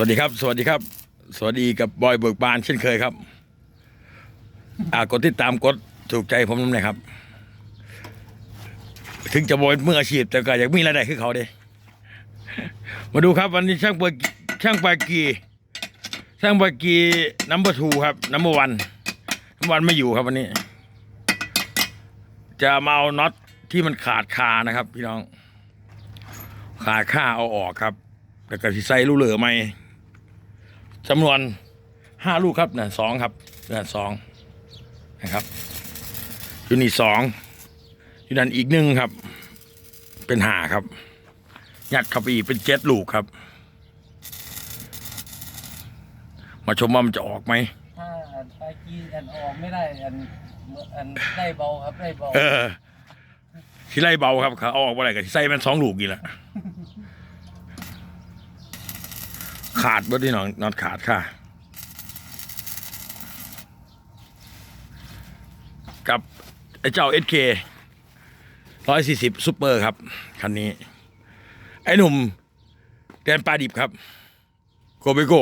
วัสดีครับ สวัสดีครับ สวัสดีกับบอยเบิกบานเช่นเคยครับ อ่ากดติดตามกดถูกใจผมนั่นแหละครับ ถึงจะบอยมืออาชีพแต่ก็อยากมีรายได้คือเขาเด้มาดูครับวันนี้ช่างเปิดช่างปากีช่างปากีนัมเบอร์ทูครับนัมเบอร์วันนัมเบอร์วันไม่อยู่ครับวันนี้ จะมาเอาน็อตที่มันขาดคานะครับ พี่น้องขาดค่าเอาออกครับแล้วก็สิใส่ลูกเหลือไหม จำนวนห้าลูกครับน่ะสองครับน่ะสองนะครับอยู่นี่สองอยู่นั่นอีกหนึ่งครับ เป็นห้าครับยัดเข้าไปอีกเป็นเจ็ดลูกครับ มาชมว่ามันจะออกไหมถ้าอันไปกีอันออกไม่ได้อันอันได้เบาครับได้เบาเออที่ไล่เบาครับเขาเอาออกมาอะไรกันใส่มันสองลูกนี่แหละ ขาดบ่ที่น้องนอนขาดค่ะ กับไอ้เจ้าเอสเคร้อยสี่สิบซูเปอร์ครับ คันนี้ ไอ้หนุ่มแดนปลาดิบครับ โกเบโก